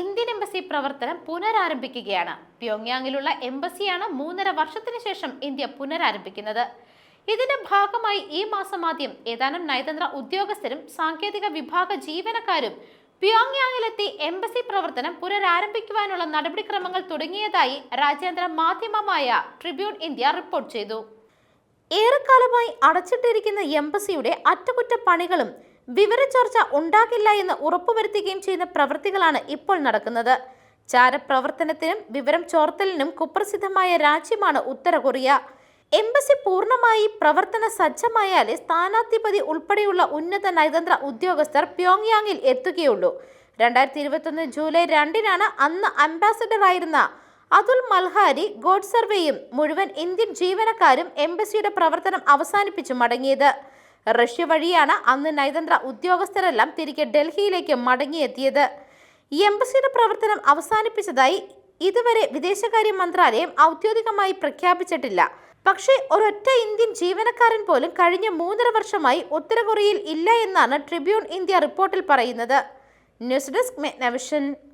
Indian embassy പ്രവർത്തനം പുനരാരംഭിക്കുകയാണ്. പ്യോങ്യാങ്ങിലുള്ള എംബസിയാണ് മൂന്നര വർഷത്തിന് ശേഷം ഇന്ത്യ പുനരാരംഭിക്കുന്നത്. ഇതിന്റെ ഭാഗമായി ഈ മാസം ആദ്യം ഏതാനും നയതന്ത്ര ഉദ്യോഗസ്ഥരും സാങ്കേതിക വിഭാഗ ജീവനക്കാരും പ്യോങ്യാങ്ങിലെത്തി എംബസി പ്രവർത്തനം പുനരാരംഭിക്കുവാനുള്ള നടപടിക്രമങ്ങൾ തുടങ്ങിയതായി രാജ്യാന്തര മാധ്യമമായ ട്രിബ്യൂൺ ഇന്ത്യ റിപ്പോർട്ട് ചെയ്തു. ഏറെക്കാലമായി അടച്ചിട്ടിരിക്കുന്ന എംബസിയുടെ അറ്റകുറ്റപ്പണികളും വിവരച്ചോർച്ച ഉണ്ടാകില്ല എന്ന് ഉറപ്പുവരുത്തുകയും ചെയ്യുന്ന പ്രവൃത്തികളാണ് ഇപ്പോൾ നടക്കുന്നത്. ചാരപ്രവർത്തനത്തിനും വിവരം ചോർത്തലിനും കുപ്രസിദ്ധമായ രാജ്യമാണ് ഉത്തര കൊറിയ. എംബസി പൂർണമായി പ്രവർത്തന സജ്ജമായാലേ സ്ഥാനാധിപതി ഉൾപ്പെടെയുള്ള ഉന്നത നയതന്ത്ര ഉദ്യോഗസ്ഥർ പ്യോങ്യാങ്ങിൽ എത്തുകയുള്ളൂ. രണ്ടായിരത്തി ഇരുപത്തൊന്ന് ജൂലൈ രണ്ടിനാണ് അന്ന് അംബാസഡർ ആയിരുന്ന അതുൽ മൽഹാരി ഗോഡ് സർവേയും മുഴുവൻ ഇന്ത്യൻ ജീവനക്കാരും എംബസിയുടെ പ്രവർത്തനം അവസാനിപ്പിച്ചു മടങ്ങിയത്. റഷ്യ വഴിയാണ് അന്ന് നയതന്ത്ര ഉദ്യോഗസ്ഥരെല്ലാം തിരികെ ഡൽഹിയിലേക്ക് മടങ്ങിയെത്തിയത്. ഈ എംബസിയുടെ പ്രവർത്തനം അവസാനിപ്പിച്ചതായി ഇതുവരെ വിദേശകാര്യ മന്ത്രാലയം ഔദ്യോഗികമായി പ്രഖ്യാപിച്ചിട്ടില്ല. പക്ഷേ ഒരൊറ്റ ഇന്ത്യൻ ജീവനക്കാരൻ പോലും കഴിഞ്ഞ മൂന്നര വർഷമായി ഉത്തര കൊറിയയിൽ ഇല്ല എന്നാണ് ട്രിബ്യൂൺ ഇന്ത്യ റിപ്പോർട്ടിൽ പറയുന്നത്. News desk മെഗ്നവിഷൻ.